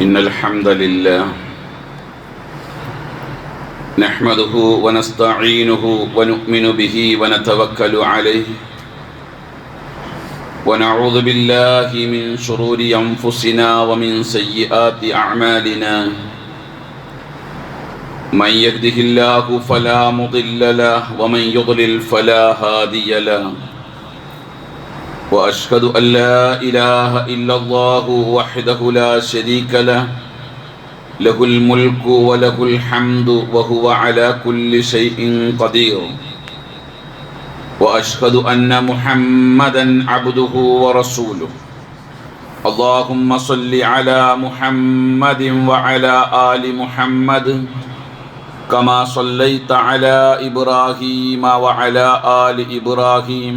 إن الحمد لله نحمده ونستعينه ونؤمن به ونتوكل عليه ونعوذ بالله من شرور أنفسنا ومن سيئات أعمالنا من يهده الله فلا مضل له ومن يضلل فلا هادي له وأشهد أن لا إله إلا الله وحده لا شريك له. له الملك وله الحمد وهو على كل شيء قدير. وأشهد أن محمدا عبده ورسوله. اللهم صل على محمد وعلى آل محمد كما صليت على إبراهيم وعلى آل إبراهيم.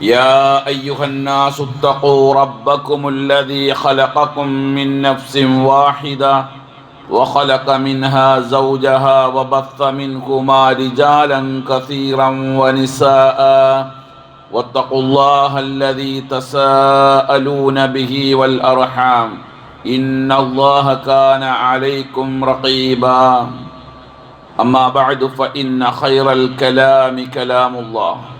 يا أيها الناس اتقوا ربكم الذي خلقكم من نفس واحدة وخلق منها زوجها وبث منهما رجالا كثيرا ونساء. واتقوا الله الذي تساءلون به والأرحام. إن الله كان عليكم رقيبا. أما بعد فإن خير الكلام كلام الله.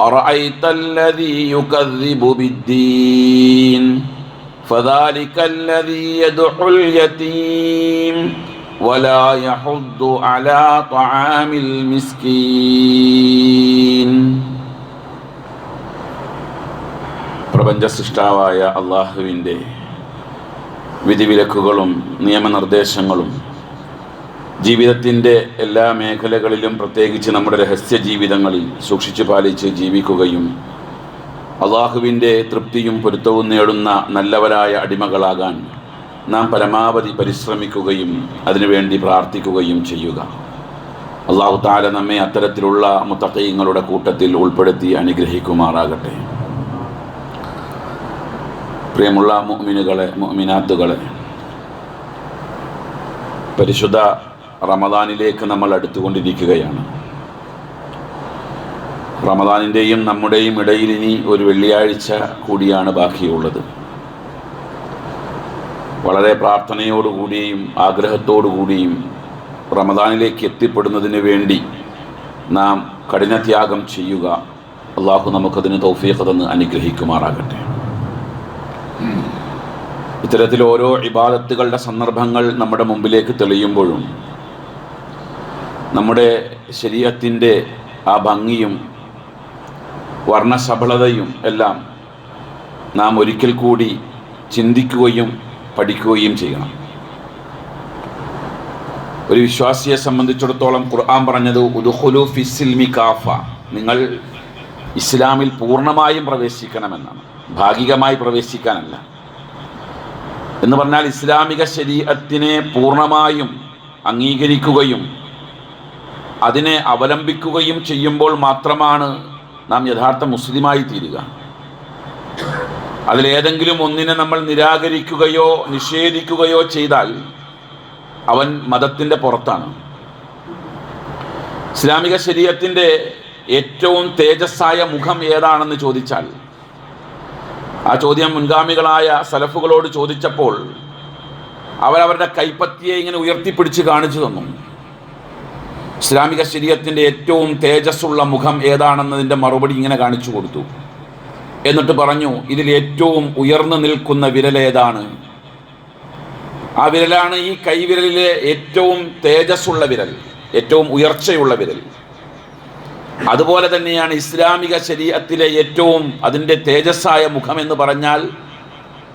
أرأيت الذي يكذب بالدين فذلك الذي يدعو اليتيم ولا يحض على طعام المسكين പ്രപഞ്ച സൃഷ്ടാവായ അള്ളാഹുവിൻ്റെ വിധിവിലക്കുകളും നിയമനിർദ്ദേശങ്ങളും ജീവിതത്തിന്റെ എല്ലാ മേഖലകളിലും പ്രത്യേകിച്ച് നമ്മുടെ രഹസ്യ ജീവിതങ്ങളിൽ സൂക്ഷിച്ചു പാലിച്ച് ജീവിക്കുകയും അള്ളാഹുവിന്റെ തൃപ്തിയും പൊരുത്തവും നേടുന്ന നല്ലവരായ അടിമകളാകാൻ നാം പരമാവധി പരിശ്രമിക്കുകയും അതിനുവേണ്ടി പ്രാർത്ഥിക്കുകയും ചെയ്യുക. അള്ളാഹു താല നമ്മെ അത്തരത്തിലുള്ള മുത്തക്കയങ്ങളുടെ കൂട്ടത്തിൽ ഉൾപ്പെടുത്തി അനുഗ്രഹിക്കുമാറാകട്ടെ. പ്രിയമുള്ള മുഅ്മിനുകളെ മുഅ്മിനാത്തുകളെ പരിശുദ്ധ റമദാനിലേക്ക് നമ്മൾ അടുത്തുകൊണ്ടിരിക്കുകയാണ്. റമദാനിന്റെയും നമ്മുടെയും ഇടയിൽ ഇനി ഒരു വെള്ളിയാഴ്ച കൂടിയാണ് ബാക്കിയുള്ളത്. വളരെ പ്രാർത്ഥനയോടുകൂടിയും ആഗ്രഹത്തോടുകൂടിയും റമദാനിലേക്ക് എത്തിപ്പെടുന്നതിന് വേണ്ടി നാം കഠിനത്യാഗം ചെയ്യുക. അള്ളാഹു നമുക്കതിന് തൗഫീഖ് തന്ന് അനുഗ്രഹിക്കുമാറാകട്ടെ. ഇത്തരത്തിൽ ഓരോ ഇബാദത്തുകളുടെ സന്ദർഭങ്ങൾ നമ്മുടെ മുമ്പിലേക്ക് തെളിയുമ്പോഴും നമ്മുടെ ശരീരത്തിന്റെ ആ ഭംഗിയും വർണശബളതയും എല്ലാം നാം ഒരിക്കൽ കൂടി ചിന്തിക്കുകയും പഠിക്കുകയും ചെയ്യണം. ഒരു വിശ്വാസിയെ സംബന്ധിച്ചിടത്തോളം ഖുർആൻ പറഞ്ഞത് ഉദുഹുലു ഫിസിൽമി കാഫ. നിങ്ങൾ ഇസ്ലാമിൽ പൂർണമായും പ്രവേശിക്കണമെന്നാണ്. ഭാഗികമായി പ്രവേശിക്കാനല്ല. എന്ന് പറഞ്ഞാൽ ഇസ്ലാമിക ശരീരത്തിനെ പൂർണമായും അംഗീകരിക്കുകയും അതിനെ അവലംബിക്കുകയും ചെയ്യുമ്പോൾ മാത്രമാണ് നാം യഥാർത്ഥ മുസ്ലിമായി തീരുക. അതിലേതെങ്കിലും ഒന്നിനെ നമ്മൾ നിരാകരിക്കുകയോ നിഷേധിക്കുകയോ ചെയ്താൽ അവൻ മതത്തിന്റെ പുറത്താണ്. ഇസ്ലാമിക ശരീരത്തിന്റെ ഏറ്റവും തേജസ്സായ മുഖം ഏതാണെന്ന് ചോദിച്ചാൽ ആ ചോദ്യം മുൻഗാമികളായ സലഫുകളോട് ചോദിച്ചപ്പോൾ അവരവരുടെ കൈപ്പത്തിയെ ഇങ്ങനെ ഉയർത്തിപ്പിടിച്ച് കാണിച്ചു തന്നു. ഇസ്ലാമിക ശരീരത്തിന്റെ ഏറ്റവും തേജസ്സുള്ള മുഖം ഏതാണെന്നതിന്റെ മറുപടി ഇങ്ങനെ കാണിച്ചു കൊടുത്തു. എന്നിട്ട് പറഞ്ഞു ഇതിൽ ഏറ്റവും ഉയർന്നു നിൽക്കുന്ന വിരലേതാണ് ആ വിരലാണ് ഈ കൈവിരലിലെ ഏറ്റവും തേജസ്സുള്ള വിരൽ ഏറ്റവും ഉയർച്ചയുള്ള വിരൽ. അതുപോലെ തന്നെയാണ് ഇസ്ലാമിക ശരീരത്തിലെ ഏറ്റവും അതിന്റെ തേജസ്സായ മുഖം എന്ന് പറഞ്ഞാൽ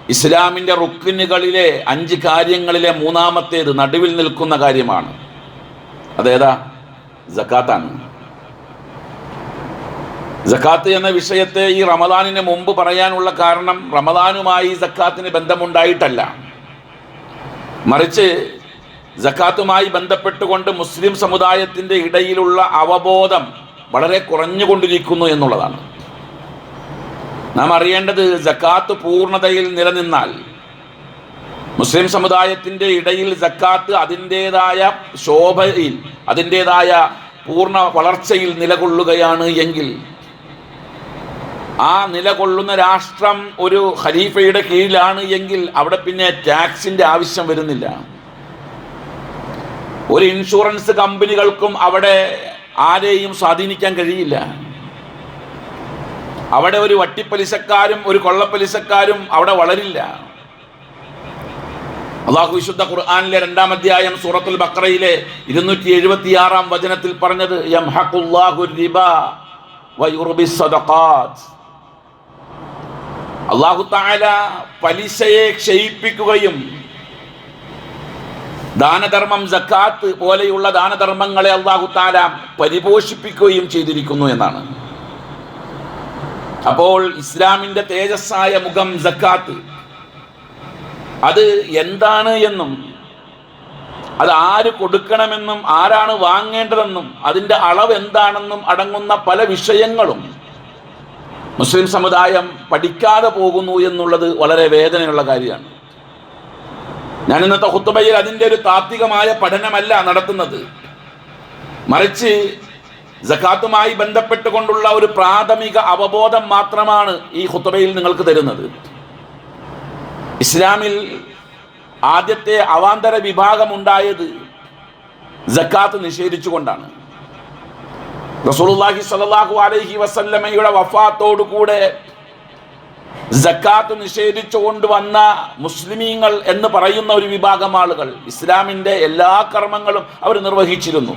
ഇസ്ലാമിന്റെ റുക്കിനുകളിലെ അഞ്ച് കാര്യങ്ങളിലെ മൂന്നാമത്തേത് നടുവിൽ നിൽക്കുന്ന കാര്യമാണ്. അതേതാ? ജക്കാത്താണ് ജക്കാത്ത് എന്ന വിഷയത്തെ ഈ റമദാനിന് മുമ്പ് പറയാനുള്ള കാരണം റമദാനുമായി ജക്കാത്തിന് ബന്ധമുണ്ടായിട്ടല്ല. മറിച്ച് ജക്കാത്തുമായി ബന്ധപ്പെട്ടുകൊണ്ട് മുസ്ലിം സമുദായത്തിന്റെ ഇടയിലുള്ള അവബോധം വളരെ കുറഞ്ഞുകൊണ്ടിരിക്കുന്നു എന്നുള്ളതാണ്. നാം അറിയേണ്ടത് ജക്കാത്ത് പൂർണതയിൽ നിലനിന്നാൽ മുസ്ലിം സമുദായത്തിന്റെ ഇടയിൽ ജക്കാത്ത് അതിന്റേതായ ശോഭയിൽ അതിന്റേതായ പൂർണ വളർച്ചയിൽ നിലകൊള്ളുകയാണ് എങ്കിൽ ആ നിലകൊള്ളുന്ന രാഷ്ട്രം ഒരു ഖലീഫയുടെ കീഴിലാണ് എങ്കിൽ അവിടെ പിന്നെ ടാക്സിന്റെ ആവശ്യം വരുന്നില്ല. ഒരു ഇൻഷുറൻസ് കമ്പനികൾക്കും അവിടെ ആരെയും സ്വാധീനിക്കാൻ കഴിയില്ല. അവിടെ ഒരു വട്ടിപ്പലിശക്കാരും ഒരു കൊള്ളപ്പലിശക്കാരും അവിടെ വളരില്ല. അള്ളാഹു വിശുദ്ധ ഖുർആാനിലെ രണ്ടാം അധ്യായം സൂറത്തുൽ ബക്രയിലെ ഇരുന്നൂറ്റി എഴുപത്തി ആറാം വചനത്തിൽ പറഞ്ഞത് അള്ളാഹു താല പലിശയെ ക്ഷയിപ്പിക്കുകയും ദാനധർമ്മം ജക്കാത്ത് പോലെയുള്ള ദാനധർമ്മങ്ങളെ അള്ളാഹു താല പരിപോഷിപ്പിക്കുകയും ചെയ്തിരിക്കുന്നു എന്നാണ്. അപ്പോൾ ഇസ്ലാമിന്റെ തേജസ്സായ മുഖം ജക്കാത്ത് അത് എന്താണ് എന്നും അത് ആര് കൊടുക്കണമെന്നും ആരാണ് വാങ്ങേണ്ടതെന്നും അതിന്റെ അളവ് എന്താണെന്നും അടങ്ങുന്ന പല വിഷയങ്ങളും മുസ്ലിം സമുദായം പഠിക്കാതെ പോകുന്നു എന്നുള്ളത് വളരെ വേദനയുള്ള കാര്യമാണ്. ഞാൻ ഇന്നത്തെ ഹുത്തുബയിൽ അതിന്റെ ഒരു താത്വികമായ പഠനമല്ല നടത്തുന്നത്. മറിച്ച് ജക്കാത്തുമായി ബന്ധപ്പെട്ടുകൊണ്ടുള്ള ഒരു പ്രാഥമിക അവബോധം മാത്രമാണ് ഈ ഹുത്തുബയിൽ നിങ്ങൾക്ക് തരുന്നത്. ഇസ്ലാമിൽ ആദ്യത്തെ അവാന്തര വിഭാഗമുണ്ടായത് ജക്കാത്ത് നിഷേധിച്ചുകൊണ്ടാണ്. റസൂലുള്ളാഹി സ്വല്ലല്ലാഹു അലൈഹി വസല്ലമയുടെ വഫാത്തോടു കൂടെ ജക്കാത്ത് നിഷേധിച്ചു കൊണ്ടുവന്ന മുസ്ലിമീങ്ങൾ എന്ന് പറയുന്ന ഒരു വിഭാഗം ആളുകൾ ഇസ്ലാമിന്റെ എല്ലാ കർമ്മങ്ങളും അവർ നിർവഹിച്ചിരുന്നു.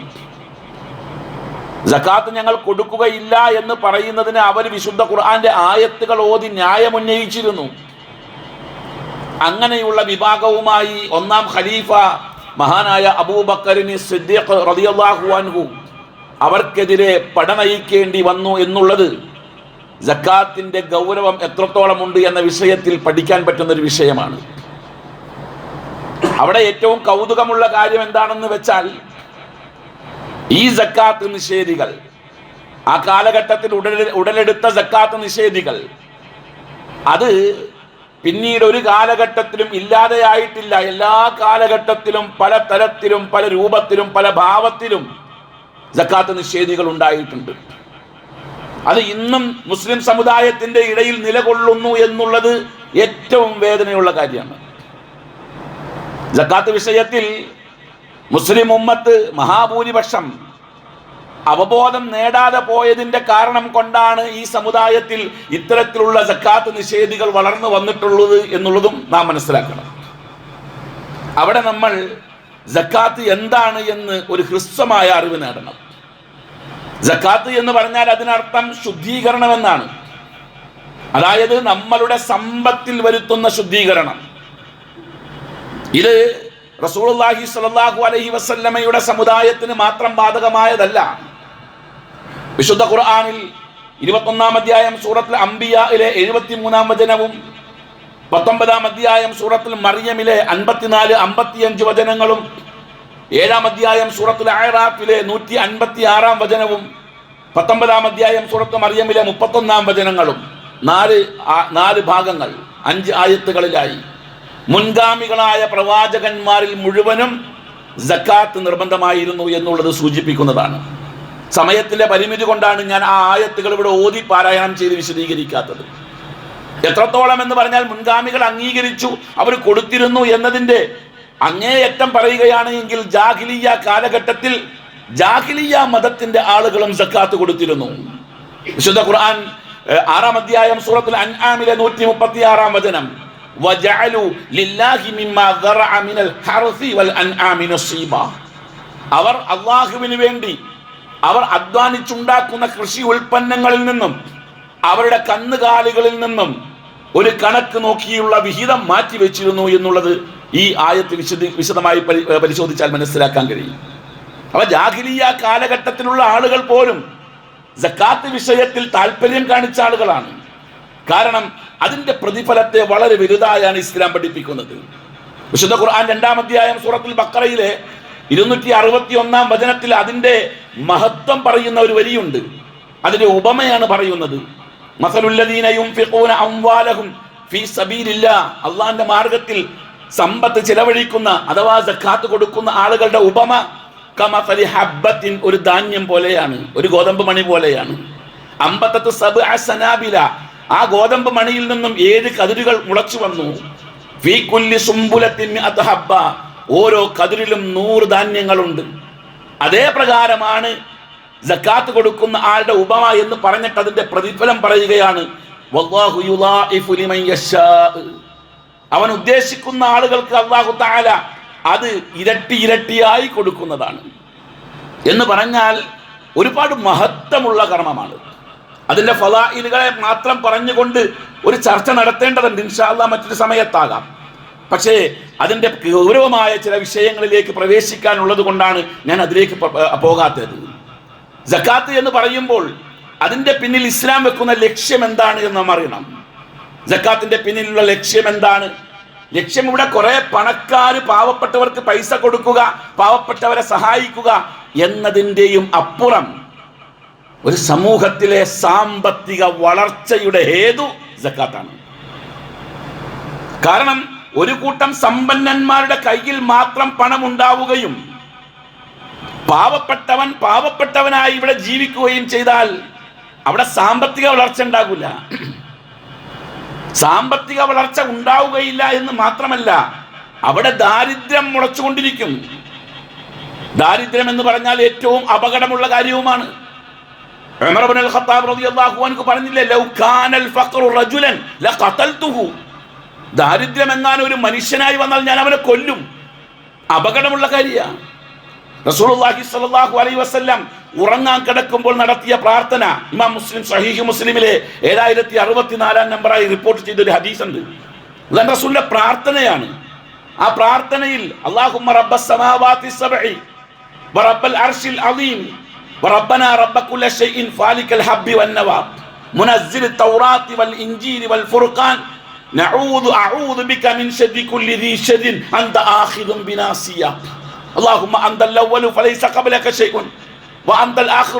ജക്കാത്ത് ഞങ്ങൾ കൊടുക്കുകയില്ല എന്ന് പറയുന്നതിന് അവർ വിശുദ്ധ ഖുർആന്റെ ആയത്തുകൾ ഓതി ന്യായമുന്നയിച്ചിരുന്നു അങ്ങനെയുള്ള വിഭാഗവുമായി ഒന്നാം ഖലീഫ മഹാനായ അബൂബക്കറിന് സിദ്ദീഖ് റളിയല്ലാഹു അൻഹു അവർക്കെതിരെ പടനയിക്കേണ്ടി വന്നു എന്നുള്ളത് ജക്കാത്തിന്റെ ഗൗരവം എത്രത്തോളം ഉണ്ട് എന്ന വിഷയത്തിൽ പഠിക്കാൻ പറ്റുന്ന ഒരു വിഷയമാണ്. അവിടെ ഏറ്റവും കൗതുകമുള്ള കാര്യം എന്താണെന്ന് വെച്ചാൽ ഈ ജക്കാത്ത് നിഷേധികൾ ആ കാലഘട്ടത്തിൽ ഉടലെടുത്ത ജക്കാത്ത് നിഷേധികൾ അത് പിന്നീട് ഒരു കാലഘട്ടത്തിലും ഇല്ലാതെയായിട്ടില്ല. എല്ലാ കാലഘട്ടത്തിലും പല തരത്തിലും പല രൂപത്തിലും പല ഭാവത്തിലും ജക്കാത്ത് നിഷേധികൾ ഉണ്ടായിട്ടുണ്ട്. അത് ഇന്നും മുസ്ലിം സമുദായത്തിന്റെ ഇടയിൽ നിലകൊള്ളുന്നു എന്നുള്ളത് ഏറ്റവും വേദനയുള്ള കാര്യമാണ്. ജക്കാത്ത് വിഷയത്തിൽ മുസ്ലിം ഉമ്മത്ത് മഹാഭൂരിപക്ഷം അവബോധം നേടാതെ പോയതിന്റെ കാരണം കൊണ്ടാണ് ഈ സമുദായത്തിൽ ഇത്തരത്തിലുള്ള സക്കാത്ത് നിഷേധികൾ വളർന്നു വന്നിട്ടുള്ളത് എന്നുള്ളതും നാം മനസ്സിലാക്കണം. അവിടെ നമ്മൾ ജക്കാത്ത് എന്താണ് എന്ന് ഒരു ഹ്രസ്വമായ അറിവ് നേടണം. ജക്കാത്ത് എന്ന് പറഞ്ഞാൽ അതിനർത്ഥം ശുദ്ധീകരണം എന്നാണ്. അതായത് നമ്മളുടെ സമ്പത്തിൽ വരുത്തുന്ന ശുദ്ധീകരണം. ഇത് റസൂലുള്ളാഹി സ്വല്ലല്ലാഹു അലൈഹി വസല്ലമയുടെ സമുദായത്തിന് മാത്രം ബാധകമായതല്ല. വിശുദ്ധ ഖുർആനിൽ ഇരുപത്തൊന്നാം അധ്യായം സൂറത്തിൽ അംബിയയിലെ എഴുപത്തി മൂന്നാം വചനവും പത്തൊമ്പതാം അധ്യായം സൂറത്തിൽ മറിയമിലെ അൻപത്തിനാല് അമ്പത്തിയഞ്ച് വചനങ്ങളും ഏഴാം അധ്യായം സൂറത്തിൽ ആയറാഫിലെ നൂറ്റി അൻപത്തി ആറാം വചനവും പത്തൊമ്പതാം അധ്യായം സൂറത്ത് മറിയമിലെ മുപ്പത്തൊന്നാം വചനങ്ങളും നാല് നാല് ഭാഗങ്ങൾ അഞ്ച് ആയത്തുകളിലായി. മുൻഗാമികളായ പ്രവാചകന്മാരിൽ മുഴുവനും ജക്കാത്ത് നിർബന്ധമായിരുന്നു എന്നുള്ളത് സൂചിപ്പിക്കുന്നതാണ്. സമയത്തിന്റെ പരിമിതി കൊണ്ടാണ് ഞാൻ ആ ആയത്തുകൾ ഇവിടെ ഓതി പാരായണം ചെയ്ത് വിശദീകരിക്കാത്തത്. എത്രത്തോളം എന്ന് പറഞ്ഞാൽ മുൻഗാമികൾ അംഗീകരിച്ചു അവർ കൊടുത്തിരുന്നു എന്നതിന്റെ അങ്ങേയറ്റം പറയുകയാണ് എങ്കിൽ ജാഹിലിയ കാലഘട്ടത്തിൽ ജാഹിലിയ മതത്തിന്റെ ആളുകളും സക്കാത്ത് കൊടുത്തിരുന്നു. വിശുദ്ധ ഖുർആൻ ആറാം അധ്യായം സൂറത്തിൽ അൻആമിലെ നൂറ്റി മുപ്പത്തി ആറാം വചനം അവർ അള്ളാഹുവിന് വേണ്ടി അവർ അധ്വാനിച്ചുണ്ടാക്കുന്ന കൃഷി ഉൽപ്പന്നങ്ങളിൽ നിന്നും അവരുടെ കന്നുകാലികളിൽ നിന്നും ഒരു കണക്ക് നോക്കിയുള്ള വിഹിതം മാറ്റിവെച്ചിരുന്നു എന്നുള്ളത് ഈ ആയത്ത് വിശദ വിശദമായി പരിശോധിച്ചാൽ മനസ്സിലാക്കാൻ കഴിയും. അവ ജാഹിലിയ കാലഘട്ടത്തിലുള്ള ആളുകൾ പോലും ജക്കാത്ത് വിഷയത്തിൽ താല്പര്യം കാണിച്ച ആളുകളാണ്. കാരണം അതിന്റെ പ്രതിഫലത്തെ വളരെ വലുതായാണ് ഇസ്ലാം പഠിപ്പിക്കുന്നത്. വിശുദ്ധ ഖുർആൻ രണ്ടാം അധ്യായം സൂറത്തുൽ ബക്കറയിലെ ഇരുന്നൂറ്റി അറുപത്തി ഒന്നാം വചനത്തിൽ അതിന്റെ മഹത്വം പറയുന്ന ഒരു വരിയുണ്ട്. അതിന്റെ ഉപമയാണ് പറയുന്നത്. അള്ളാഹിന്റെ മാർഗത്തിൽ സമ്പത്ത് ചിലവഴിക്കുന്ന അഥവാ സക്കാത്ത് കൊടുക്കുന്ന ആളുകളുടെ ഉപമ കമസലി ഹബ്ബത്തിൻ ഒരു ധാന്യം പോലെയാണ് ഒരു ഗോതമ്പ് മണി പോലെയാണ്. അമ്പത്തത്ത് സബ് അസനാബില ആ ഗോതമ്പ് മണിയിൽ നിന്നും ഏഴ് കതിരുകൾ മുളച്ചു വന്നു. ഫീ കുല്ലി സുംബുലത്തിൻ ഹബ്ബ. ഓരോ കതിരിലും നൂറ് ധാന്യങ്ങളുണ്ട്. അതേ പ്രകാരമാണ് ജക്കാത്ത് കൊടുക്കുന്ന ആളുടെ ഉപമ എന്ന് പറഞ്ഞിട്ട് അതിന്റെ പ്രതിഫലം പറയുകയാണ്. അവൻ ഉദ്ദേശിക്കുന്ന ആളുകൾക്ക് അള്ളാഹു താല അത് ഇരട്ടി ഇരട്ടിയായി കൊടുക്കുന്നതാണ്. എന്ന് പറഞ്ഞാൽ ഒരുപാട് മഹത്വമുള്ള കർമ്മമാണ്. അതിന്റെ ഫലായിലുകളെ മാത്രം പറഞ്ഞുകൊണ്ട് ഒരു ചർച്ച നടത്തേണ്ടതുണ്ട്. ഇൻഷാല്ല മറ്റൊരു സമയത്താകാം. പക്ഷേ അതിന്റെ ഗൗരവമായ ചില വിഷയങ്ങളിലേക്ക് പ്രവേശിക്കാനുള്ളത് കൊണ്ടാണ് ഞാൻ അതിലേക്ക് പോകാത്തത്. ജക്കാത്ത് എന്ന് പറയുമ്പോൾ അതിന്റെ പിന്നിൽ ഇസ്ലാം വെക്കുന്ന ലക്ഷ്യം എന്താണ് എന്ന് നാം അറിയണം. ജക്കാത്തിന്റെ പിന്നിലുള്ള ലക്ഷ്യം എന്താണ്? ലക്ഷ്യം ഇവിടെ കുറെ പണക്കാർ പാവപ്പെട്ടവർക്ക് പൈസ കൊടുക്കുക പാവപ്പെട്ടവരെ സഹായിക്കുക എന്നതിന്റെയും അപ്പുറം ഒരു സമൂഹത്തിലെ സാമ്പത്തിക വളർച്ചയുടെ ഹേതു ജക്കാത്താണ്. കാരണം ഒരു കൂട്ടം സമ്പന്നന്മാരുടെ കയ്യിൽ മാത്രം പണം ഉണ്ടാവുകയും പാവപ്പെട്ടവൻ പാവപ്പെട്ടവനായി ഇവിടെ ജീവിക്കുകയും ചെയ്താൽ അവിടെ സാമ്പത്തിക വളർച്ച ഉണ്ടാകില്ല സാമ്പത്തിക വളർച്ച ഉണ്ടാവുകയില്ല എന്ന് മാത്രമല്ല അവിടെ ദാരിദ്ര്യം മുളച്ചുകൊണ്ടിരിക്കും. ദാരിദ്ര്യം എന്ന് പറഞ്ഞാൽ ഏറ്റവും അപകടമുള്ള കാര്യവുമാണ്. ഖത്താബ് റളിയല്ലാഹു അൻഹു പറഞ്ഞില്ലേ ലൗ കാനൽ ഫഖറു റജുലൻ ലഖതൽതുഹു ദാരിദ്ര്യം എങ്ങാനും ഒരു മനുഷ്യനായി വന്നാൽ ഞാൻ അവനെ കൊല്ലും അപകടമുള്ള കാര്യമാണ് റസൂലുള്ളാഹി സ്വല്ലല്ലാഹു അലൈഹി വസല്ലം ഉറങ്ങാൻ കിടക്കുമ്പോൾ നടത്തിയ പ്രാർത്ഥന ഇമാം മുസ്ലിം സഹീഹ് മുസ്ലിമിലെ ഏഴായിരത്തി അറുപത്തിനാലാം നമ്പറായി റിപ്പോർട്ട് ചെയ്ത ഒരു ഹദീസ് ഉണ്ട് അതാണ് റസൂലിന്റെ പ്രാർത്ഥനയാണ് ആ പ്രാർത്ഥനയിൽ അല്ലാഹുമ്മ റബ്ബസ് സമാവാതി സബ്ഇ വറബ്ബൽ അർശിൽ അളീം وربنا رب كل شيء فالك الحب والنوى منزل التوراة والإنجيل والفرقان നഊദു അഊദു ബിക മിൻ കുല്ലി ദീ അല്ലാഹുമ്മ ഫലൈസ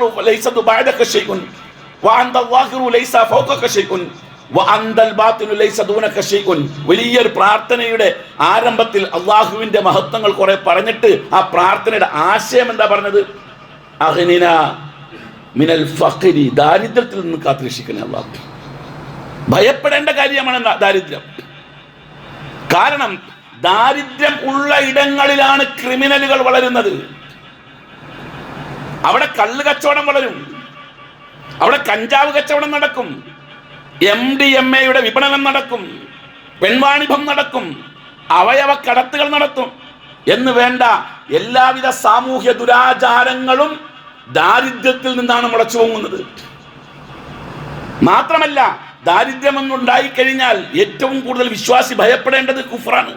ഫലൈസ ലൈസ വലിയൊരു പ്രാർത്ഥനയുടെ ആരംഭത്തിൽ അള്ളാഹുവിന്റെ മഹത്വങ്ങൾ കുറെ പറഞ്ഞിട്ട് ആ പ്രാർത്ഥനയുടെ ആശയം എന്താ പറഞ്ഞത്? അഹ്നിന മിനൽ ഫഖരി. ദാരിദ്ര്യത്തിൽ നിന്ന് കാത്തിരക്ഷിക്കണേ അള്ളാഹു. ഭയപ്പെടേണ്ട കാര്യമാണ് ദാരിദ്ര്യം. കാരണം ദാരിദ്ര്യം ഉള്ള ഇടങ്ങളിലാണ് ക്രിമിനലുകൾ വളരുന്നത്. അവിടെ കള്ള് കച്ചവടം വളരും. അവിടെ കഞ്ചാവ് കച്ചവടം നടക്കും. എം ഡി എം എയുടെ വിപണനം നടക്കും. പെൺവാണിഭം നടക്കും. അവയവ കടത്തുകൾ നടത്തും. എന്ന് വേണ്ട എല്ലാവിധ സാമൂഹ്യ ദുരാചാരങ്ങളും ദാരിദ്ര്യത്തിൽ നിന്നാണ് മുളച്ചു പൊങ്ങുന്നത് മാത്രമല്ല ദാരിദ്ര്യം എന്നുണ്ടായി കഴിഞ്ഞാൽ ഏറ്റവും കൂടുതൽ വിശ്വാസി ഭയപ്പെടേണ്ടത് കുഫറാണ്.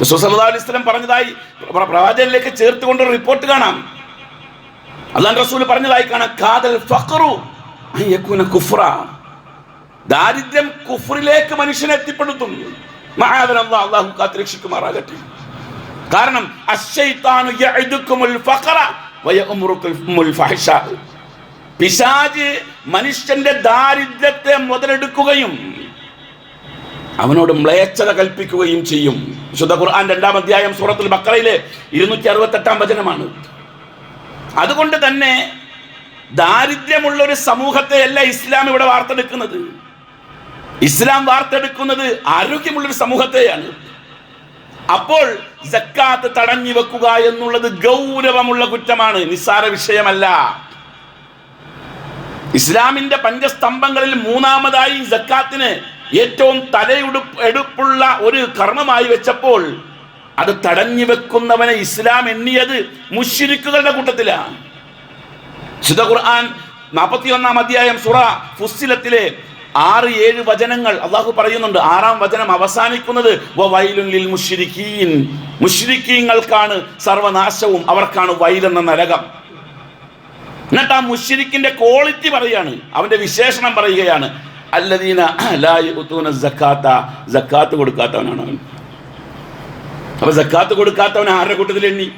റസൂൽ സല്ലല്ലാഹു അലൈഹി വസല്ലം പറഞ്ഞതായി പ്ര- പ്രവാചകനിലേക്ക് ചേർത്തുകൊണ്ട് റിപ്പോർട്ട് കാണാം. അള്ളാൻ റസൂൽ പറഞ്ഞതായി കാണാം കാതൽ ഫഖറു കുഫ്ര ദാരിദ്ര്യം കുഫറിലേക്ക് മനുഷ്യനെ എത്തിപ്പെടുത്തും. മഹാദൻ അള്ളാഹ് കാത്തുരക്ഷിക്കുമാറാകട്ടെ കാരണം അശ്ശൈത്താനു യഅദുക്കുമുൽ ഫഖറ വയഅമുറുക്കുൽ ഫഹ്ശാ പിശാജ് മനുഷ്യന്റെ ദാരിദ്ര്യത്തെ മുതലെടുക്കുകയും അവനോട് മ്ലേച്ഛത കൽപ്പിക്കുകയും ചെയ്യും. വിശുദ്ധ ഖുർആൻ രണ്ടാം അധ്യായം സൂറത്തുൽ ബക്കറയിലെ ഇരുന്നൂറ്റി അറുപത്തെട്ടാം വചനമാണ്. അതുകൊണ്ട് തന്നെ ദാരിദ്ര്യമുള്ള ഒരു സമൂഹത്തെ അല്ല ഇസ്ലാം ഇവിടെ വാർത്തെടുക്കുന്നത്. ഇസ്ലാം വാർത്തെടുക്കുന്നത് ആരോഗ്യമുള്ളൊരു സമൂഹത്തെയാണ്. അപ്പോൾ ജക്കാത്ത് തടഞ്ഞു വെക്കുക എന്നുള്ളത് ഗൗരവമുള്ള കുറ്റമാണ്. നിസ്സാര വിഷയമല്ല. ഇസ്ലാമിന്റെ പഞ്ചസ്തംഭങ്ങളിൽ മൂന്നാമതായി ജക്കാത്തിന് ഏറ്റവും തലയുടുപ്പ് എടുപ്പുള്ള ഒരു കർമ്മമായി വെച്ചപ്പോൾ അത് തടഞ്ഞു വെക്കുന്നവനെ ഇസ്ലാം എണ്ണിയത് മുഷിരിക്കുകളുടെ കൂട്ടത്തിലാണ്. ശുദ്ധ ഖുർആൻ നാൽപ്പത്തി ഒന്നാം അധ്യായം സുറ ഫുസ്സിലത്തിലെ ആറ് ഏഴ് വചനങ്ങൾ അള്ളാഹു പറയുന്നുണ്ട്. ആറാം വചനം അവസാനിക്കുന്നത് മുഷിരിക്കീൻ മുഷിരിക്കീങ്ങൾക്കാണ് സർവനാശവും അവർക്കാണ് വൈലെന്ന നരകം. എന്നിട്ട് ആ മുഷിരിക്കിന്റെ ക്വാളിറ്റി പറയുകയാണ്. അവന്റെ വിശേഷണം പറയുകയാണ്. അല്ലദീന ലാ യുതൂന സക്കാത്ത സക്കാത്ത് കൊടുക്കാത്തവനാണ് അവൻ. അപ്പൊ സക്കാത്ത് കൊടുക്കാത്തവൻ ആരുടെ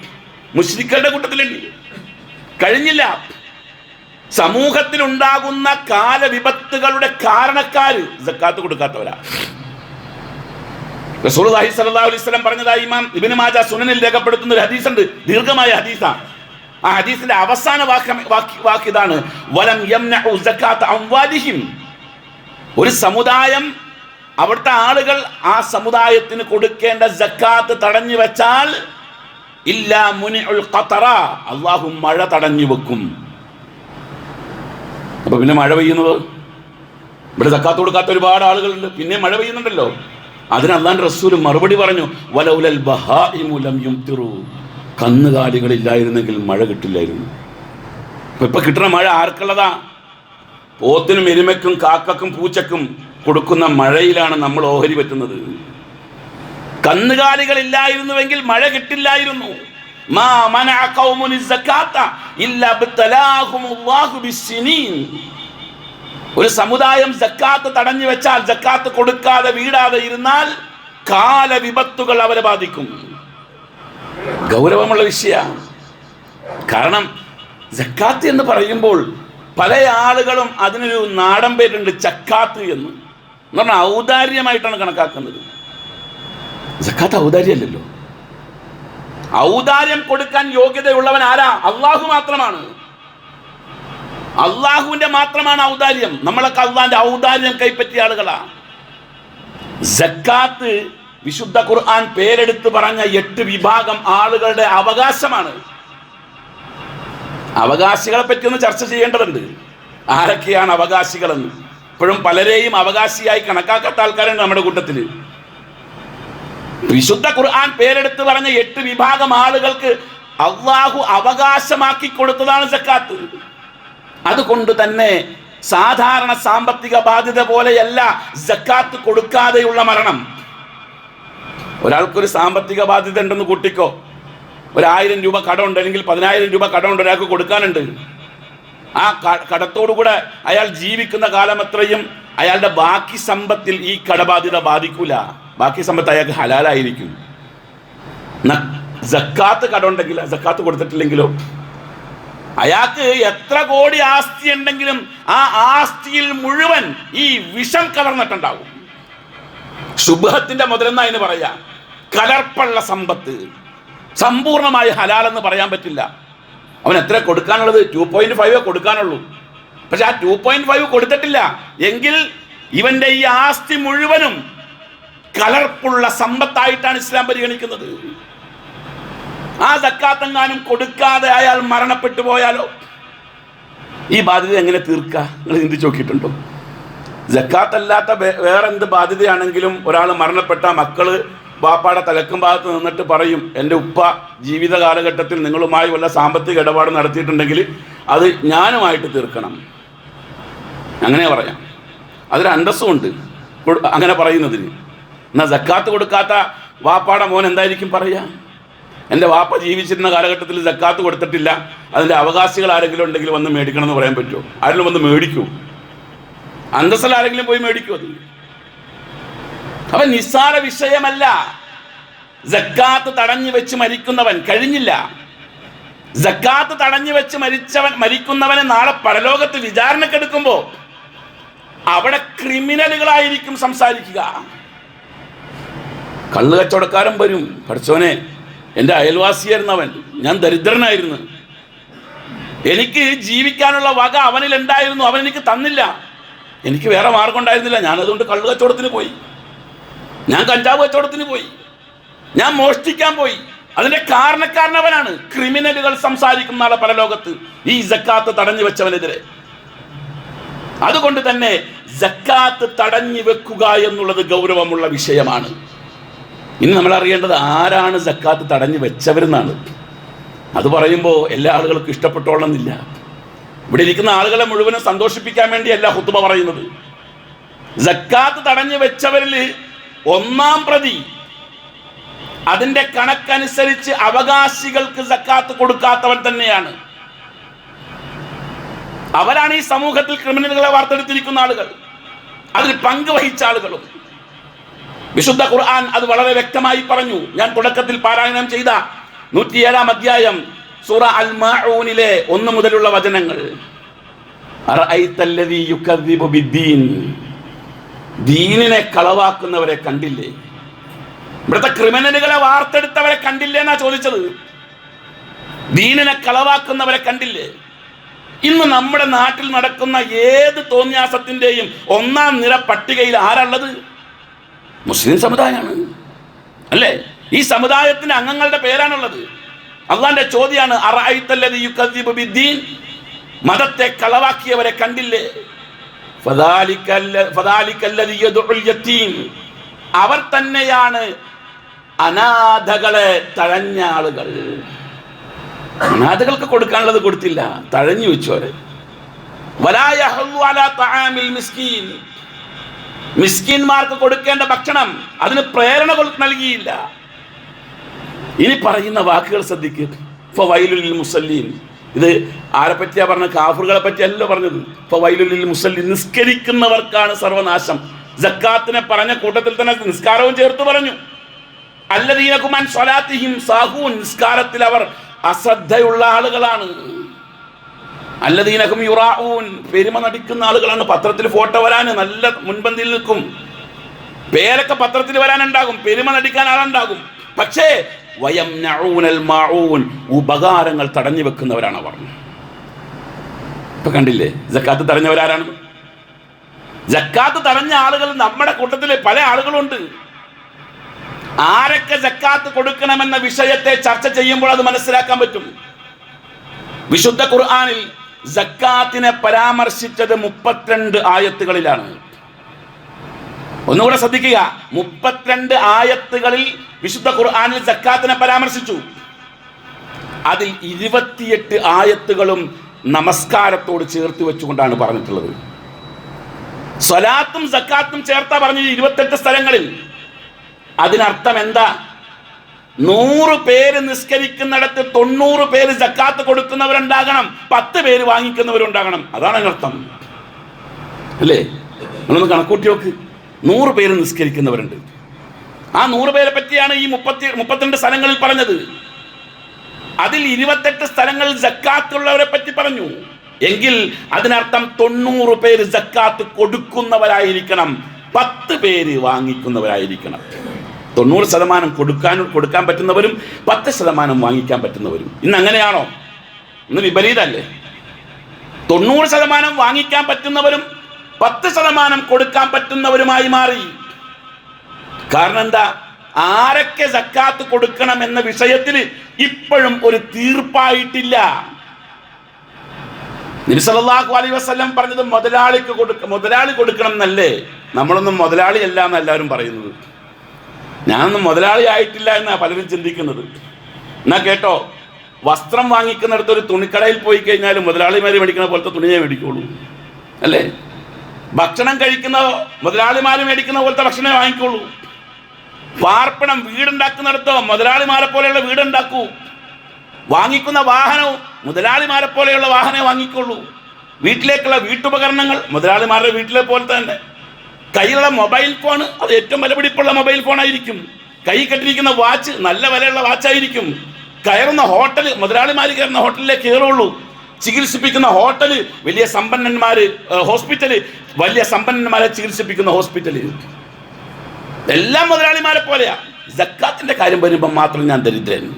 മുഷിരിക്കളുടെ കൂട്ടത്തിൽ എണ്ണി. കഴിഞ്ഞില്ല. സമൂഹത്തിൽ ഉണ്ടാകുന്ന കാലവിപത്തുകളുടെ കാരണക്കാര് സക്കാത്ത് കൊടുക്കാത്തവരാ. സ്വല്ലല്ലാഹു അലൈഹി വസല്ലം പറഞ്ഞതായി ഇമാം ഇബ്നു മാജ സുനനിൽ രേഖപ്പെടുത്തുന്ന ഒരു ഹദീസ് ഉണ്ട് ദീർഘമായ ഹദീസാണ്. ആ ഹദീസിന്റെ അവസാന വാക്ക് ഇതാണ്. വലം അംവാലിഹിം. ഒരു സമുദായം അവിടുത്തെ ആളുകൾ ആ സമുദായത്തിന് കൊടുക്കേണ്ട ജക്കാത്ത് തടഞ്ഞു വെച്ചാൽ ഇല്ല ഖതറ അള്ളാഹു മഴ തടഞ്ഞു വെക്കും. അപ്പൊ പിന്നെ മഴ പെയ്യുന്നത്? ഇവിടെ സക്കാത്ത് കൊടുക്കാത്ത ഒരുപാട് ആളുകളുണ്ട്. പിന്നെ മഴ പെയ്യുന്നുണ്ടല്ലോ. അതിന് അള്ളാൻ റസൂൽ മറുപടി പറഞ്ഞു വലൗലൽ ബഹാഇമു ലം യുംതിറു. കന്നുകാലികളില്ലായിരുന്നെങ്കിൽ മഴ കിട്ടില്ലായിരുന്നു. ഇപ്പം ഇപ്പൊ കിട്ടുന്ന മഴ ആർക്കുള്ളതാ? പോത്തിനും എരുമയ്ക്കും കാക്കക്കും പൂച്ചക്കും കൊടുക്കുന്ന മഴയിലാണ് നമ്മൾ ഓഹരി പറ്റുന്നത്. കന്നുകാലികളില്ലായിരുന്നുവെങ്കിൽ മഴ കിട്ടില്ലായിരുന്നു. ഒരു സമുദായം ജക്കാത്ത് തടഞ്ഞു വെച്ചാൽ ജക്കാത്ത് കൊടുക്കാതെ വീടാതെ ഇരുന്നാൽ കാല വിപത്തുകൾ അവരെ ബാധിക്കും. ഗൗരവമുള്ള വിഷയമാണ്. കാരണം ജക്കാത്ത് എന്ന് പറയുമ്പോൾ പല ആളുകളും അതിനൊരു നാടൻ പേരുണ്ട് ചക്കാത്ത് എന്ന്. എന്ന് പറഞ്ഞാൽ ഔദാര്യമായിട്ടാണ് കണക്കാക്കുന്നത്. ജക്കാത്ത് ഔദാര്യമല്ലല്ലോ. ഔദാര്യം കൊടുക്കാൻ യോഗ്യതയുള്ളവൻ ആരാ? അള്ളാഹു മാത്രമാണ്. അള്ളാഹുവിന്റെ മാത്രമാണ് ഔദാര്യം. നമ്മളൊക്കെ അള്ളാന്റെ ഔദാര്യം കൈപ്പറ്റിയ ആളുകളാ. ജക്കാത്ത് വിശുദ്ധ ഖുർആൻ പേരെടുത്ത് പറഞ്ഞ എട്ട് വിഭാഗം ആളുകളുടെ അവകാശമാണ്. അവകാശികളെ പറ്റി ഒന്ന് ചർച്ച ചെയ്യേണ്ടതുണ്ട്. ആരൊക്കെയാണ് അവകാശികളെന്ന്? ഇപ്പോഴും പലരെയും അവകാശിയായി കണക്കാക്കാത്ത ആൾക്കാരുണ്ട് നമ്മുടെ കൂട്ടത്തിൽ വിശുദ്ധ ഖുർആൻ പേരെടുത്ത് പറഞ്ഞ എട്ട് വിഭാഗം ആളുകൾക്ക് അള്ളാഹു അവകാശമാക്കി കൊടുത്തതാണ് സക്കാത്ത്. അതുകൊണ്ട് തന്നെ സാധാരണ സാമ്പത്തിക ബാധ്യത പോലെയല്ല ജക്കാത്ത് കൊടുക്കാതെയുള്ള മരണം. ഒരാൾക്കൊരു സാമ്പത്തിക ബാധ്യത ഉണ്ടെന്ന് കൂട്ടിക്കോ. ഒരായിരം രൂപ കടമുണ്ട് അല്ലെങ്കിൽ പതിനായിരം രൂപ കടമുണ്ട് ഒരാൾക്ക് കൊടുക്കാനുണ്ട്. ആ കടത്തോടുകൂടെ അയാൾ ജീവിക്കുന്ന കാലം അത്രയും അയാളുടെ ബാക്കി സമ്പത്തിൽ ഈ കടബാധ്യത ബാധിക്കൂല. ബാക്കി സമ്പത്ത് അയാൾക്ക് ഹലാലായിരിക്കും. ജക്കാത്ത് കടമുണ്ടെങ്കിൽ ജക്കാത്ത് കൊടുത്തിട്ടില്ലെങ്കിലോ? അയാൾക്ക് എത്ര കോടി ആസ്തി ഉണ്ടെങ്കിലും ആ ആസ്തിയിൽ മുഴുവൻ ഈ വിഷം കലർന്നിട്ടുണ്ടാവും. ശുഭത്തിന്റെ മുതലെന്നാ എന്ന് പറയാ? കലർപ്പുള്ള സമ്പത്ത്. സമ്പൂർണമായ ഹലാലെന്ന് പറയാൻ പറ്റില്ല. അവൻ എത്ര കൊടുക്കാനുള്ളത്? ടു പോയിന്റ് ഫൈവ് കൊടുക്കാനുള്ളൂ. പക്ഷെ ആ ടു പോയിന്റ് ഫൈവ് കൊടുത്തിട്ടില്ല. എങ്കിൽ ഇവന്റെ ഈ ആസ്തി മുഴുവനും കലർപ്പുള്ള സമ്പത്തായിട്ടാണ് ഇസ്ലാം പരിഗണിക്കുന്നത്. ആ സക്കാത്തെങ്ങാനും കൊടുക്കാതെ അയാൾ മരണപ്പെട്ടു പോയാലോ? ഈ ബാധ്യത എങ്ങനെ തീർക്കുക നിങ്ങൾ ചിന്തിച്ച് നോക്കിയിട്ടുണ്ടോ? ജക്കാത്തല്ലാത്ത വേറെ എന്ത് ബാധ്യതയാണെങ്കിലും ഒരാൾ മരണപ്പെട്ട മക്കൾ ബാപ്പാടെ തലക്കും ഭാഗത്ത് നിന്നിട്ട് പറയും എന്റെ ഉപ്പ ജീവിത കാലഘട്ടത്തിൽ നിങ്ങളുമായി വല്ല സാമ്പത്തിക ഇടപാട് നടത്തിയിട്ടുണ്ടെങ്കിൽ അത് ഞാനുമായിട്ട് തീർക്കണം. അങ്ങനെ പറയാം. അതൊരു അന്തസ്സുമുണ്ട് അങ്ങനെ പറയുന്നതിന്. എന്നാൽ സക്കാത്ത് കൊടുക്കാത്ത വാപ്പാടെ മോൻ എന്തായിരിക്കും പറയുക എന്റെ വാപ്പ ജീവിച്ചിരുന്ന കാലഘട്ടത്തിൽ സക്കാത്ത് കൊടുത്തിട്ടില്ല. അതിന്റെ അവകാശികൾ ആരെങ്കിലും ഉണ്ടെങ്കിൽ വന്ന് മേടിക്കണം എന്ന് പറയാൻ പറ്റുമോ? ആരെങ്കിലും വന്ന് മേടിക്കൂ. അന്തസ്സിൽ ആരെങ്കിലും പോയി മേടിക്കൂ അത്. അവൻ നിസ്സാര വിഷയമല്ല. ജക്കാത്ത് തടഞ്ഞു വെച്ച് മരിക്കുന്നവൻ കഴിഞ്ഞില്ല. ജക്കാത്ത് തടഞ്ഞു വെച്ച് മരിച്ചവൻ മരിക്കുന്നവനെ നാളെ പരലോകത്ത് വിചാരണക്കെടുക്കുമ്പോ അവിടെ ക്രിമിനലുകളായിരിക്കും സംസാരിക്കുക. കള്ളു കച്ചവടക്കാരൻ വരും. പഠിച്ചോനെ എന്റെ അയൽവാസിയായിരുന്നവൻ ഞാൻ ദരിദ്രനായിരുന്നു. എനിക്ക് ജീവിക്കാനുള്ള വക അവനിൽ ഉണ്ടായിരുന്നു അവൻ എനിക്ക് തന്നില്ല. എനിക്ക് വേറെ മാർഗം ഉണ്ടായിരുന്നില്ല. ഞാനതുകൊണ്ട് കള്ളു കച്ചവടത്തിന് പോയി. ഞാൻ കഞ്ചാവ് കച്ചവടത്തിന് പോയി. ഞാൻ മോഷ്ടിക്കാൻ പോയി. അതിന്റെ കാരണക്കാരനവനാണ്. ക്രിമിനലുകൾ സംസാരിക്കും നാളെ പരലോകത്ത് ഈ ജക്കാത്ത് തടഞ്ഞു വെച്ചവനെതിരെ. അതുകൊണ്ട് തന്നെ ജക്കാത്ത് തടഞ്ഞു വെക്കുക എന്നുള്ളത് ഗൗരവമുള്ള വിഷയമാണ്. ഇനി നമ്മൾ അറിയേണ്ടത് ആരാണ് ജക്കാത്ത് തടഞ്ഞു വെച്ചവരെന്നാണ്. അത് പറയുമ്പോൾ എല്ലാ ആളുകൾക്കും ഇഷ്ടപ്പെട്ടോളണമെന്നില്ല ഇവിടെ ഇരിക്കുന്ന ആളുകളെ മുഴുവനും സന്തോഷിപ്പിക്കാൻ വേണ്ടിയല്ല ഹുത്തുബ പറയുന്നത്. ജക്കാത്ത് തടഞ്ഞു വെച്ചവരിൽ ഒന്നാം പ്രതി അതിന്റെ കണക്കനുസരിച്ച് അവകാശികൾക്ക് സക്കാത്ത് കൊടുക്കാത്തവൻ തന്നെയാണ്. അവരാണ് ഈ സമൂഹത്തിൽ ക്രിമിനലുകളെ വാർത്തെടുത്തിരിക്കുന്ന ആളുകൾ. അതിൽ പങ്കുവഹിച്ച ആളുകളും. വിശുദ്ധ ഖുർആൻ അത് വളരെ വ്യക്തമായി പറഞ്ഞു. ഞാൻ തുടക്കത്തിൽ പാരായണം ചെയ്ത നൂറ്റിയേഴാം അധ്യായം സൂറ അൽ മാഊനിലെ ഒന്ന് മുതലുള്ള വചനങ്ങൾ. ബിദ്ദീൻ. ദീനിനെ കളവാക്കുന്നവരെ കണ്ടില്ലേ? ഇവിടുത്തെ ക്രിമിനലുകളെ വാർത്തെടുത്തവരെ കണ്ടില്ലേ എന്നാ ചോദിച്ചത്? ദീനിനെ കളവാക്കുന്നവരെ കണ്ടില്ലേ? ഇന്ന് നമ്മുടെ നാട്ടിൽ നടക്കുന്ന ഏത് തോന്നിയാസത്തിന്റെയും ഒന്നാം നിര പട്ടികയിൽ ആരാള്ളത് മുസ്ലിം സമുദായമാണ് അല്ലേ? ഈ സമുദായത്തിന്റെ അംഗങ്ങളുടെ പേരാണുള്ളത്. അള്ളാന്റെ ചോദ്യമാണ് മതത്തെ കളവാക്കിയവരെ കണ്ടില്ലേ? അവർ തന്നെയാണ് അനാഥകളെ തഴഞ്ഞ ആളുകൾ. അനാഥകൾക്ക് കൊടുക്കാനുള്ളത് കൊടുത്തില്ല. തഴഞ്ഞു വെച്ചോരെ മിസ്കിന്മാർക്ക് കൊടുക്കേണ്ട ഭക്ഷണം അതിന് പ്രേരണ നൽകിയില്ല. ഇനി പറയുന്ന വാക്കുകൾ ശ്രദ്ധിക്കുക ഫവൈലുലിൽ മുസല്ലീൻ. ഇത് ആരെ പറ്റിയാ പറഞ്ഞ കാഫറുകളെ പറ്റിയല്ല പറഞ്ഞത്. ഇപ്പോൾ വൈലുലിൽ മുസ്ലിം നിസ്കരിക്കുന്നവർക്കാണ് സർവനാശം. ജക്കാത്തിനെ പറഞ്ഞ കൂട്ടത്തിൽ തന്നെ നിസ്കാരവും ചേർത്ത് പറഞ്ഞു. സാഹൂൻ നിസ്കാരത്തിൽ അവർ അശ്രദ്ധയുള്ള ആളുകളാണ്. അല്ലദീനക്കും യുറാഊൻ പെരുമ നടിക്കുന്ന ആളുകളാണ്. പത്രത്തിൽ ഫോട്ടോ വരാൻ നല്ല മുൻപന്തിയിൽ നിൽക്കും. പേരൊക്കെ പത്രത്തിൽ വരാനുണ്ടാകും. പെരുമ നടിക്കാൻ ആളുണ്ടാകും. പക്ഷേ വയം ഉപകാരങ്ങൾ തടഞ്ഞു വെക്കുന്നവരാണ് അവർ. ഇപ്പൊ കണ്ടില്ലേ? ജക്കാത്ത് തടഞ്ഞവരാരാണ്? ജക്കാത്ത് തടഞ്ഞ ആളുകൾ നമ്മുടെ കൂട്ടത്തിൽ പല ആളുകളുണ്ട്. ആരൊക്കെ ജക്കാത്ത് കൊടുക്കണമെന്ന വിഷയത്തെ ചർച്ച ചെയ്യുമ്പോൾ അത് മനസ്സിലാക്കാൻ പറ്റും. വിശുദ്ധ ഖുർആാനിൽ ജക്കാത്തിനെ പരാമർശിച്ചത് മുപ്പത്തിരണ്ട് ആയത്തുകളിലാണ്. ഒന്നുകൂടെ ശ്രദ്ധിക്കുക. മുപ്പത്തിരണ്ട് ആയത്തുകളിൽ വിശുദ്ധ ഖുർആാനിൽ സക്കാത്തിനെ പരാമർശിച്ചു. അതിൽ ഇരുപത്തിയെട്ട് ആയത്തുകളും നമസ്കാരത്തോട് ചേർത്ത് വെച്ചുകൊണ്ടാണ് പറഞ്ഞിട്ടുള്ളത്. സ്വലാത്തും സക്കാത്തും ചേർത്താ പറഞ്ഞത് ഇരുപത്തെട്ട് സ്ഥലങ്ങളിൽ. അതിനർത്ഥം എന്താ? നൂറ് പേര് നിസ്കരിക്കുന്നിടത്ത് തൊണ്ണൂറ് പേര് ജക്കാത്ത് കൊടുക്കുന്നവരുണ്ടാകണം. പത്ത് പേര് വാങ്ങിക്കുന്നവരുണ്ടാകണം. അതാണ് അതിനർത്ഥം അല്ലേ? നമ്മളൊന്ന് കണക്കൂട്ടി നോക്ക്. നൂറ് പേര് നിസ്കരിക്കുന്നവരുണ്ട്. ആ നൂറ് പേരെ പറ്റിയാണ് ഈ മുപ്പത്തി മുപ്പത്തിരണ്ട് സ്ഥലങ്ങളിൽ പറഞ്ഞത്. അതിൽ ഇരുപത്തെട്ട് സ്ഥലങ്ങൾ ജക്കാത്തുള്ളവരെ പറ്റി പറഞ്ഞു. എങ്കിൽ അതിനർത്ഥം തൊണ്ണൂറ് പേര് ജക്കാത്ത് കൊടുക്കുന്നവരായിരിക്കണം. പത്ത് പേര് വാങ്ങിക്കുന്നവരായിരിക്കണം. തൊണ്ണൂറ് ശതമാനം കൊടുക്കാൻ കൊടുക്കാൻ പറ്റുന്നവരും പത്ത് ശതമാനം വാങ്ങിക്കാൻ പറ്റുന്നവരും. ഇന്ന് അങ്ങനെയാണോ? ഇന്ന് വിപരീതമല്ലേ തൊണ്ണൂറ് ശതമാനം വാങ്ങിക്കാൻ പറ്റുന്നവരും പത്ത് ശതമാനം കൊടുക്കാൻ പറ്റുന്നവരുമായി മാറി. കാരണം എന്താ? ആരൊക്കെ സക്കാത്ത് കൊടുക്കണം എന്ന വിഷയത്തിൽ ഇപ്പോഴും ഒരു തീർപ്പായിട്ടില്ല. നബിസല്ലാഹു അലൈ വസ്ലം പറഞ്ഞത് മുതലാളിക്ക് കൊടുക്ക മുതലാളി കൊടുക്കണം എന്നല്ലേ നമ്മളൊന്നും മുതലാളി അല്ല എന്ന് എല്ലാവരും പറയുന്നത്. ഞാനൊന്നും മുതലാളി ആയിട്ടില്ല എന്നാ പലരും ചിന്തിക്കുന്നത്. എന്നാ കേട്ടോ? വസ്ത്രം വാങ്ങിക്കുന്നിടത്ത് ഒരു തുണിക്കടയിൽ പോയി കഴിഞ്ഞാൽ മുതലാളിമാർ മേടിക്കുന്ന പോലത്തെ തുണിയെ മേടിക്കുള്ളൂ. അല്ലേ? ഭക്ഷണം കഴിക്കുന്ന മുതലാളിമാർ മേടിക്കുന്ന പോലത്തെ ഭക്ഷണമേ വാങ്ങിക്കുള്ളൂ. പാർപ്പണം വീടുണ്ടാക്കുന്നിടത്തോ മുതലാളിമാരെ പോലെയുള്ള വീടുണ്ടാക്കൂ. വാങ്ങിക്കുന്ന വാഹനവും മുതലാളിമാരെ പോലെയുള്ള വാഹനമേ വാങ്ങിക്കുള്ളൂ. വീട്ടിലേക്കുള്ള വീട്ടുപകരണങ്ങൾ മുതലാളിമാരുടെ വീട്ടിലെ പോലെ തന്നെ. കയ്യിലുള്ള മൊബൈൽ ഫോൺ അത് ഏറ്റവും വിലപിടിപ്പുള്ള മൊബൈൽ ഫോണായിരിക്കും കൈ കെട്ടിരിക്കുന്ന വാച്ച് നല്ല വിലയുള്ള വാച്ചായിരിക്കും കയറുന്ന ഹോട്ടൽ മുതലാളിമാർ കയറുന്ന ഹോട്ടലിലേ കയറുള്ളൂ. ചികിത്സിപ്പിക്കുന്ന ഹോട്ടൽ വലിയ സമ്പന്നന്മാര് ഹോസ്പിറ്റൽ വലിയ സമ്പന്നന്മാരെ ചികിത്സിപ്പിക്കുന്ന ഹോസ്പിറ്റൽ. എല്ലാം മുതലാളിമാരെ പോലെയാ. ജക്കാത്തിന്റെ കാര്യം വരുമ്പോൾ മാത്രം ഞാൻ ദരിദ്രൻ.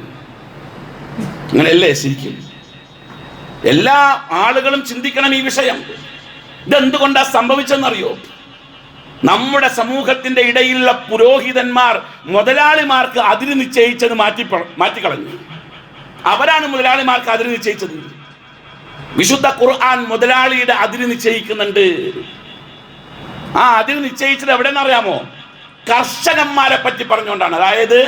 അങ്ങനെയല്ലേ ശരിക്കും? എല്ലാ ആളുകളും ചിന്തിക്കണം ഈ വിഷയം. ഇതെന്തുകൊണ്ടാ സംഭവിച്ചെന്നറിയോ? നമ്മുടെ സമൂഹത്തിന്റെ ഇടയിലുള്ള പുരോഹിതന്മാർ മുതലാളിമാർക്ക് അതിര് നിശ്ചയിച്ചത് മാറ്റി മാറ്റിക്കളഞ്ഞു. അവരാണ് മുതലാളിമാർക്ക് അതിര് നിശ്ചയിച്ചത്. വിശുദ്ധ ഖുർആൻ മുതലാളിയുടെ അതിര് നിശ്ചയിക്കുന്നുണ്ട്. ആ അതിര് നിശ്ചയിച്ചത് എവിടെന്നറിയാമോ? അറിയാമോ കർഷകന്മാരെ പറ്റി പറഞ്ഞുകൊണ്ടാണ്. അതായത്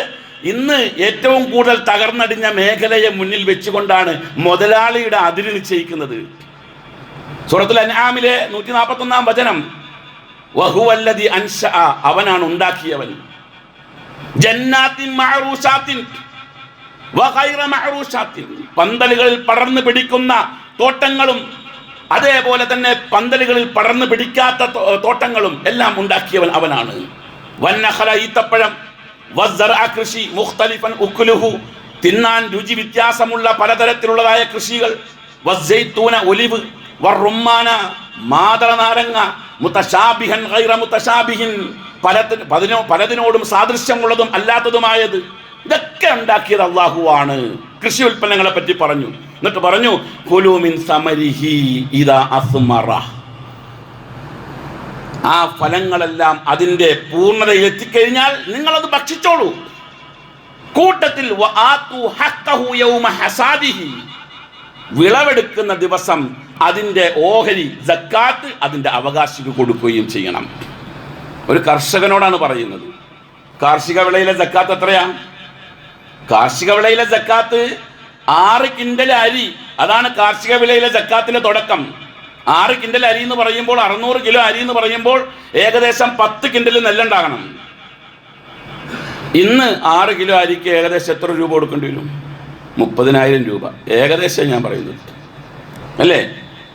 ഇന്ന് ഏറ്റവും കൂടുതൽ തകർന്നടിഞ്ഞ മേഖലയെ മുന്നിൽ വെച്ചുകൊണ്ടാണ് മുതലാളിയുടെ അതിര് നിശ്ചയിക്കുന്നത്. സൂറത്തുൽ അൻആമിലെ നൂറ്റി നാൽപ്പത്തി ഒന്നാം വചനം വഹുവല്ലതി അൻഷ അവനാണ് ഉണ്ടാക്കിയവൻ. പന്തലുകളിൽ പടർന്നു പിടിക്കുന്ന തോട്ടങ്ങളും അതേപോലെ തന്നെ പന്തലുകളിൽ പടർന്നു പിടിക്കാത്ത തോട്ടങ്ങളും എല്ലാം ഉണ്ടാക്കിയവൻ അവനാണ്. വന്നഹല ഈത്തപ്പഴം കൃഷി മുഖ്തലിഫൻ ഉക്കുലുഹു തിന്നാൻ രുചി വ്യത്യാസമുള്ള പലതരത്തിലുള്ളതായ കൃഷികൾ വസ്സൈത്തൂന ഒലിവ് വറുമ്മാന മാതള നാരങ്ങ മുത്തശാബിഹൻ ഗൈറ മുത്തശാബിഹിൻ പലത്തിന് പതിനോ പലതിനോടും സാദൃശ്യമുള്ളതും അല്ലാത്തതുമായത് ഇതൊക്കെ ഉണ്ടാക്കിയത് അള്ളാഹുവാണ്. കൃഷി ഉൽപ്പന്നങ്ങളെ പറ്റി പറഞ്ഞു. എന്നിട്ട് പറഞ്ഞു കുലൂമിൻ സമരിഹി ഇതാ അസ്മറ. ആ ഫലങ്ങളെല്ലാം അതിന്റെ പൂർണതയിൽ എത്തിക്കഴിഞ്ഞാൽ നിങ്ങളത് ഭക്ഷിച്ചോളൂ. കൂട്ടത്തിൽ. വിളവെടുക്കുന്ന ദിവസം അതിന്റെ ഓഹരി ജക്കാത്ത് അതിന്റെ അവകാശിക്ക് കൊടുക്കുകയും ചെയ്യണം. ഒരു കർഷകനോടാണ് പറയുന്നത്. കാർഷിക വിളയിലെ ജക്കാത്ത് എത്രയാണ് കാർഷിക വിളയിലെ ജക്കാത്ത് ആറ് കിൻഡൽ അരി. അതാണ് കാർഷിക വിളയിലെ ജക്കാത്തിന്റെ തുടക്കം. ആറ് കിൻഡൽ അരി എന്ന് പറയുമ്പോൾ അറുന്നൂറ് കിലോ അരി എന്ന് പറയുമ്പോൾ ഏകദേശം പത്ത് കിൻഡൽ നെല്ലുണ്ടാകണം. ഇന്ന് ആറ് കിലോ അരിക്ക് ഏകദേശം എത്ര രൂപ കൊടുക്കേണ്ടി വരും? മുപ്പതിനായിരം രൂപ. ഏകദേശം ഞാൻ പറയുന്നത്. അല്ലേ?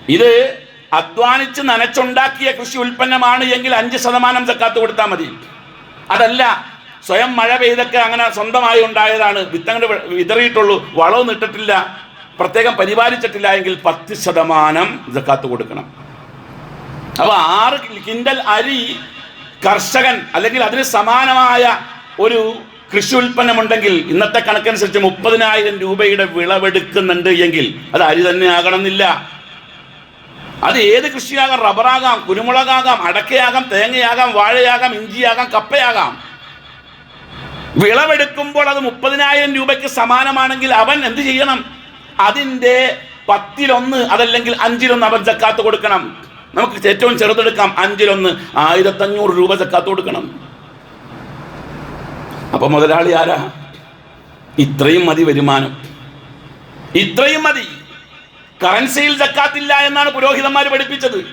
ഇത് അധ്വാനിച്ച് നനച്ചുണ്ടാക്കിയ കൃഷി ഉൽപ്പന്നമാണ് എങ്കിൽ അഞ്ച് ശതമാനം സക്കാത്ത് കൊടുത്താൽ മതി. അതല്ല സ്വയം മഴ പെയ്തൊക്കെ അങ്ങനെ സ്വന്തമായി ഉണ്ടായതാണ്. വിത്തങ്ങട് വിതറിയിട്ടുള്ളൂ. വളവും ഇട്ടിട്ടില്ല. പ്രത്യേകം പരിപാലിച്ചിട്ടില്ല എങ്കിൽ പത്ത് ശതമാനം ജക്കാത്ത് കൊടുക്കണം. അപ്പോൾ ആറ് കിൻഡൽ അരി കർഷകൻ അല്ലെങ്കിൽ അതിന് സമാനമായ ഒരു കൃഷി ഉൽപ്പന്നമുണ്ടെങ്കിൽ ഇന്നത്തെ കണക്കനുസരിച്ച് മുപ്പതിനായിരം രൂപയുടെ വിളവെടുക്കുന്നുണ്ട് എങ്കിൽ അത് അരി തന്നെ ആകണമെന്നില്ല. അത് ഏത് കൃഷിയാകാം? റബ്ബറാകാം കുരുമുളകാകാം അടക്കയാകാം തേങ്ങയാകാം വാഴയാകാം ഇഞ്ചിയാകാം കപ്പയാകാം. വിളവെടുക്കുമ്പോൾ അത് മുപ്പതിനായിരം രൂപയ്ക്ക് സമാനമാണെങ്കിൽ അവൻ എന്ത് ചെയ്യണം? അതിന്റെ പത്തിലൊന്ന് അതല്ലെങ്കിൽ അഞ്ചിലൊന്ന് അവർ ജക്കാത്ത് കൊടുക്കണം. നമുക്ക് ഏറ്റവും ചെറുതെടുക്കാം. അഞ്ചിലൊന്ന് ആയിരത്തഞ്ഞൂറ് രൂപ ജക്കാത്ത് കൊടുക്കണം. അപ്പൊ മുതലാളി ആരാ? ഇത്രയും മതി വരുമാനം. ഇത്രയും മതി. കറൻസിയിൽ ജക്കാത്തില്ല എന്നാണ് പുരോഹിതന്മാർ പഠിപ്പിച്ചത്.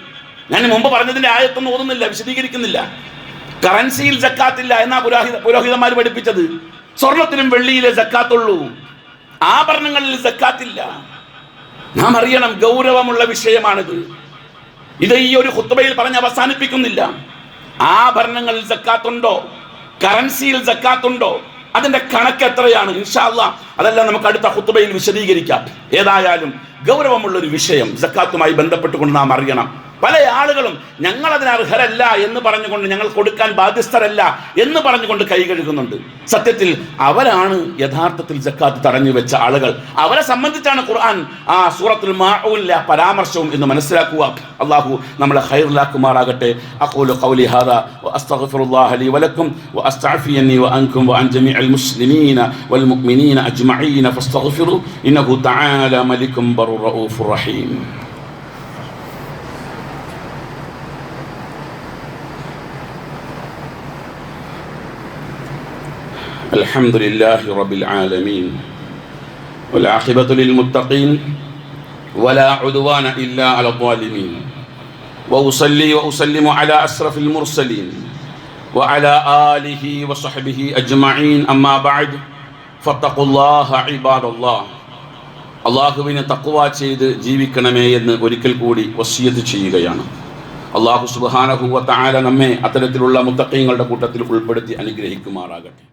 ഞാൻ മുമ്പ് പറഞ്ഞതിന്റെ ആയത്തൊന്നും ഓതുന്നില്ല വിശദീകരിക്കുന്നില്ല. കറൻസിയിൽ ജക്കാത്തില്ല എന്നാ പുരോഹിത പുരോഹിതന്മാർ പഠിപ്പിച്ചത്. സ്വർണത്തിനും വെള്ളിയിലെ ജക്കാത്തുള്ളൂ. ആഭരണങ്ങളിൽ സക്കാത്തില്ല. നാം അറിയണം ഗൗരവമുള്ള വിഷയമാണിത്. ഇത് ഈ ഒരു ഹുത്തുബയിൽ പറഞ്ഞ് അവസാനിപ്പിക്കുന്നില്ല. ആഭരണങ്ങളിൽ സക്കാത്തുണ്ടോ? കറൻസിയിൽ സക്കാത്തുണ്ടോ? അതിന്റെ കണക്ക് എത്രയാണ്? ഇൻഷാല്ല അതെല്ലാം നമുക്ക് അടുത്ത ഹുത്തുബയിൽ വിശദീകരിക്കാം. ഏതായാലും ഗൗരവമുള്ള ഒരു വിഷയം സക്കാത്തുമായി ബന്ധപ്പെട്ടുകൊണ്ട് നാം അറിയണം. പല ആളുകളും ഞങ്ങൾ അതിന് അർഹരല്ല എന്ന് പറഞ്ഞുകൊണ്ട് ഞങ്ങൾ കൊടുക്കാൻ ബാധ്യസ്ഥരല്ല എന്ന് പറഞ്ഞുകൊണ്ട് കൈ കഴുകുന്നുണ്ട്. സത്യത്തിൽ അവരാണ് യഥാർത്ഥത്തിൽ ജക്കാത്ത് തടഞ്ഞു വെച്ച ആളുകൾ. അവരെ സംബന്ധിച്ചാണ് ഖുർആൻ ആ സൂറത്തിൽ മാഊല്ല പരാമർശവും എന്ന് മനസ്സിലാക്കുക. അള്ളാഹു നമ്മളെ ഹൈറുലാക്കുമാറാകട്ടെ അഖൂലു ഖൗലി ഹാദാ വഅസ്തഗ്ഫിറുല്ലാഹ ലീ വലക്കും വഅസ്തഅഫിയനി വഅൻകും വഅൻ ജമീഅൽ മുസ്ലിമീന വൽ മുഅ്മിനീന അജ്മഈന ഫസ്തഗ്ഫിറു ഇന്നഹു തആല മലികും ബർറഊഫുർ റഹീം. الحمد لله رب العالمين والعاقبة للمتقين ولا عدوان إلا على الظالمين وأصلي وأسلم على أشرف المرسلين وعلى آله وصحبه أجمعين أما بعد فاتقوا الله عباد الله അള്ളാഹുവിനെ തക്കുവ ചെയ്ത് ജീവിക്കണമേ എന്ന് ഒരിക്കൽ കൂടി വസിയത്ത് ചെയ്യുകയാണ് അള്ളാഹു സുബാനഹുവ താര നമ്മെ അത്തരത്തിലുള്ള മുത്തക്കയങ്ങളുടെ കൂട്ടത്തിൽ ഉൾപ്പെടുത്തി അനുഗ്രഹിക്കുമാറാകട്ടെ